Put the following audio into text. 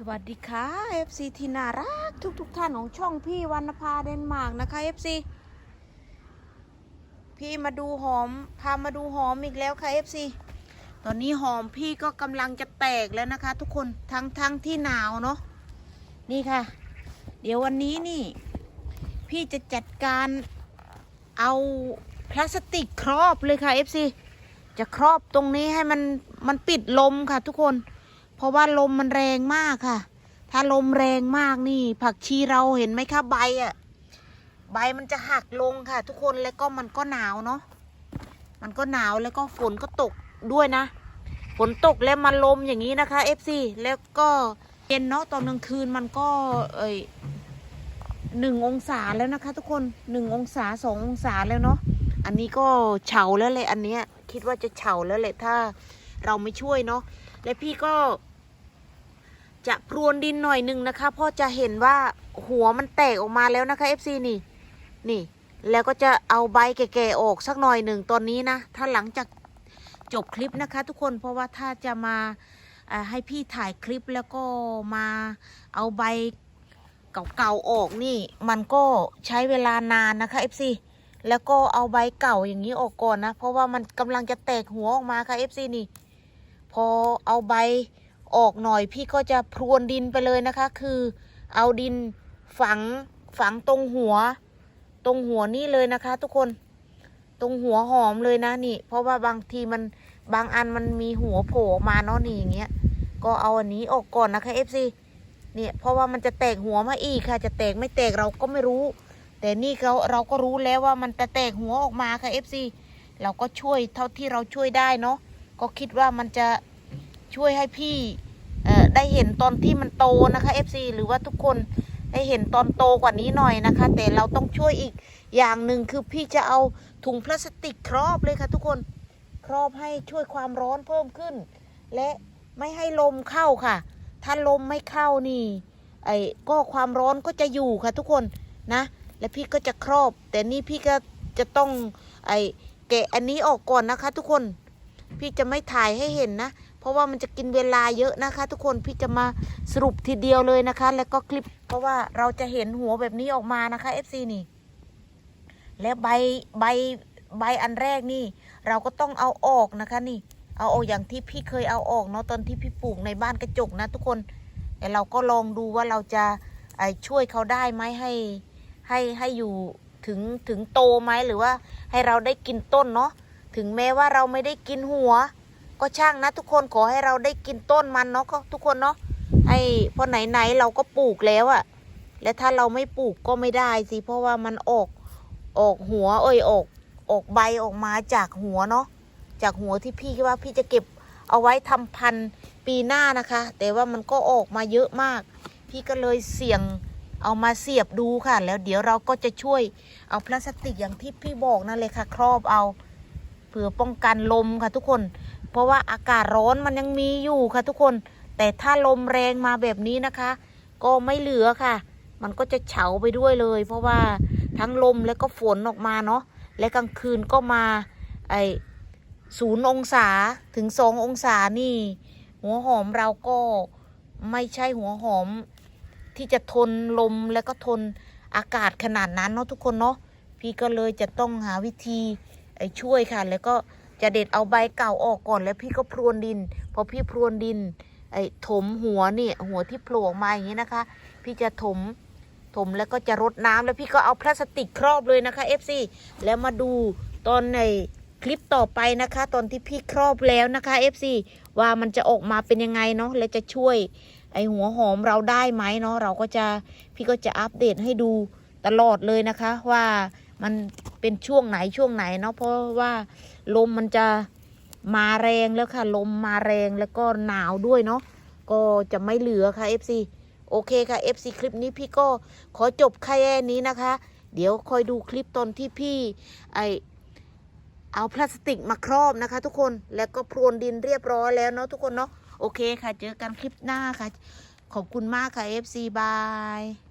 สวัสดีค่ะ FC ที่น่ารักทุกทุกท่านของช่องพี่วรรณภาเดนมาร์กนะคะ FC พี่มาดูหอม พามาดูหอมอีกแล้วค่ะ FC ตอนนี้หอมพี่ก็กำลังจะแตกแล้วนะคะ ทุกคนทั้งทั้งที่หนาวเนาะนี่ค่ะ เดี๋ยววันนี้นี่ พี่จะจัดการเอาพลาสติกครอบเลยค่ะ FC จะครอบตรงนี้ให้มันมันปิดลมค่ะทุกคน เพราะว่าลมมันแรงมากค่ะ ถ้าลมแรงมากนี่ ผักชีเราเห็นไหมคะใบอะใบมันจะหักลงค่ะ ทุกคนแล้วก็มันก็หนาวเนาะมันก็หนาวแล้วก็ฝนก็ตกด้วยนะ ฝนตกแล้วมันลมอย่างนี้นะคะ FC แล้วก็เย็นเนาะตอนกลางคืนมันก็เอ้ยหนึ่งองศาแล้วนะคะ ทุกคนหนึ่งองศาสององศาแล้วเนาะอันนี้ก็เฉาแล้วเลยอันเนี้ยคิดว่าจะเฉาแล้วแหละถ้าเราไม่ช่วยเนาะและพี่ก็ จะพรวนดินหน่อยหนึ่งนะคะพราะจะเห็นว่าหัวมันแตกออกมาแล้วนะคะ FC นี่นี่ แล้วก็จะเอาใบแก่ๆออกสักหน่อยหนึ่งตอนนี้นะ ถ้าหลังจากจบคลิปนะคะทุกคนเพราะว่าถ้าจะมาอ่าให้พี่ถ่ายคลิปแล้วก็มาเอาใบเก่าๆออกนี่ มันก็ใช้เวลานานนะคะ FC แล้วก็เอาใบเก่าอย่างนี้ออกก่อนนะ เพราะว่ามันกำลังจะแตกหัวออกมาค่ะ FC นี่ พอเอาใบ ออกหน่อยพี่ก็จะพรวนดินไปเลยนะคะ คือเอาดินฝังฝังตรงหัว ตรงหัวนี่เลยนะคะ ทุกคน ตรงหัวหอมเลยนะนี่ เพราะว่าบางทีมันบางอันมันมีหัวโผล่ออกมาเนาะนี่อย่างเงี้ย ก็เอาอันนี้ออกก่อนนะคะ FC เนี่ยเพราะว่ามันจะแตกหัวมาอีกค่ะ จะแตกไม่แตกเราก็ไม่รู้ แต่นี่เขาเราก็รู้แล้วว่ามันจะแตกหัวออกมาค่ะ FC เราก็ช่วยเท่าที่เราช่วยได้เนาะก็คิดว่ามันจะ ช่วยให้พี่ได้เห็นตอนที่มันโตนะคะ FC หรือว่าทุกคนได้เห็นตอนโตกว่านี้หน่อยนะคะ แต่เราต้องช่วยอีกอย่างหนึ่งคือพี่จะเอาถุงพลาสติกครอบเลยค่ะทุกคนครอบให้ช่วยความร้อนเพิ่มขึ้น และไม่ให้ลมเข้าค่ะ ถ้าลมไม่เข้านี่ไอ้ก็ความร้อนก็จะอยู่ค่ะทุกคนนะ และพี่ก็จะครอบ แต่นี่พี่ก็จะต้องไอ้แกะอันนี้ออกก่อนนะคะ ทุกคน พี่จะไม่ถ่ายให้เห็นนะ เพราะว่ามันจะกินเวลาเยอะนะคะ ทุกคนพี่จะมาสรุปทีเดียวเลยนะคะ แล้วก็คลิป เพราะว่าเราจะเห็นหัวแบบนี้ออกมานะคะ FC นี่ และใบใบใบอันแรกนี่ เราก็ต้องเอาออกนะคะนี่ เอาออกอย่างที่พี่เคยเอาออกเนาะตอนที่พี่ปลูกในบ้านกระจกนะ ทุกคนแต่เราก็ลองดูว่าเราจะช่วยเขาได้ไหมให้ให้ให้อยู่ถึงถึงโตไหมหรือว่าให้เราได้กินต้นเนาะถึงแม้ว่าเราไม่ได้กินหัว ก็ช่างนะทุกคนขอให้เราได้กินต้นมันเนาะก็ทุกคนเนาะให้เพราะไหนๆเราก็ปลูกแล้วอะและถ้าเราไม่ปลูกก็ไม่ได้สิเพราะว่ามันออกออกหัว เอ้ยออกออกใบออกมาจากหัวเนาะจากหัวที่พี่คิดว่าพี่จะเก็บเอาไว้ทำพันธุ์ปีหน้านะคะ แต่ว่ามันก็ออกมาเยอะมาก พี่ก็เลยเสี่ยงเอามาเสียบดูค่ะ แล้วเดี๋ยวเราก็จะช่วยเอาพลาสติกอย่างที่พี่บอกนั่นเลยค่ะ ครอบเอาเพื่อป้องกันลมค่ะทุกคน เพราะว่าอากาศร้อนมันยังมีอยู่ค่ะทุกคน แต่ถ้าลมแรงมาแบบนี้นะคะ ก็ไม่เหลือค่ะ มันก็จะเฉาไปด้วยเลย เพราะว่าทั้งลมแล้วก็ฝนออกมาเนาะ และกลางคืนก็มาไอศูนย์องศาถึงสององศานี่ หัวหอมเราก็ไม่ใช่หัวหอม ที่จะทนลมแล้วก็ทนอากาศขนาดนั้นเนาะทุกคนเนาะพี่ก็เลยจะต้องหาวิธีไอช่วยค่ะ แล้วก็ จะเด็ดเอาใบเก่าออกก่อนแล้วพี่ก็พรวนดิน พอพี่พรวนดิน ไอ้ถมหัวเนี่ยหัวที่โผล่ออกมาอย่างนี้นะคะ พี่จะถมถมแล้วก็จะรดน้ำแล้วพี่ก็เอาพลาสติกครอบเลยนะคะ FC แล้วมาดูตอนในคลิปต่อไปนะคะ ตอนที่พี่ครอบแล้วนะคะ FC ว่ามันจะออกมาเป็นยังไงเนาะและจะช่วย ไอหัวหอมเราได้ไหมเนาะเราก็จะพี่ก็จะอัปเดตให้ดูตลอดเลยนะคะ ว่ามัน เป็นช่วงไหนช่วงไหนเนาะเพราะว่าลมมันจะมาแรงแล้วค่ะ ลมมาแรงแล้วก็หนาวด้วยเนาะก็จะไม่เหลือค่ะ FC โอเคค่ะ FC คลิปนี้พี่ก็ขอจบแค่นี้นะคะ เดี๋ยวคอยดูคลิปตอนที่พี่ไอเอาพลาสติกมาครอบนะคะ ทุกคนแล้วก็พรวนดินเรียบร้อยแล้วเนาะทุกคนเนาะโอเคค่ะ เจอกันคลิปหน้าค่ะ ขอบคุณมากค่ะ FC บาย